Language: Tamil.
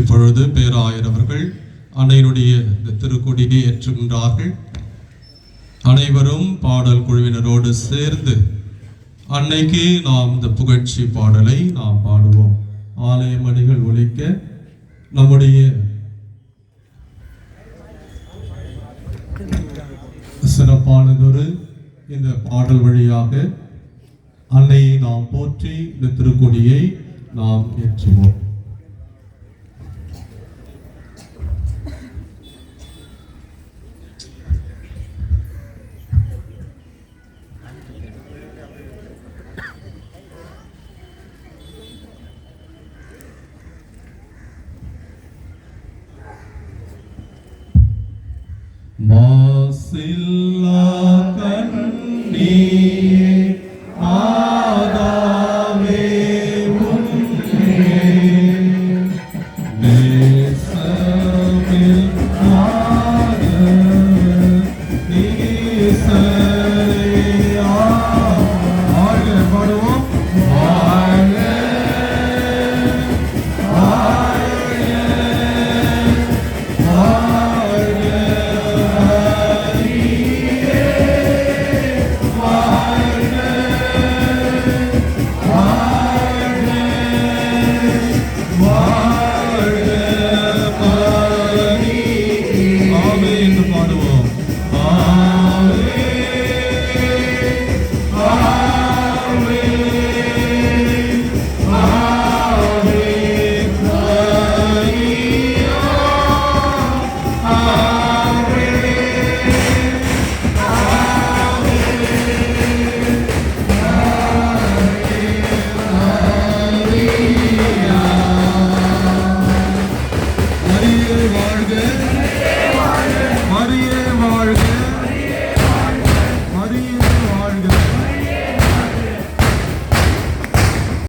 இப்பொழுது பேராயர் அவர்கள் அன்னையினுடைய இந்த திருக்கொடியை ஏற்றுகின்றார்கள். அனைவரும் பாடல் குழுவினரோடு சேர்ந்து அன்னைக்கு நாம் இந்த புகழ்ச்சி பாடலை நாம் பாடுவோம். ஆலய மணிகள் ஒழிக்க நம்முடைய சிறப்பானதொரு இந்த பாடல் வழியாக அன்னையை நாம் போற்றி இந்த திருக்கொடியை நாம் ஏற்றுவோம். മാസില്ല കണ്ണീ Harder than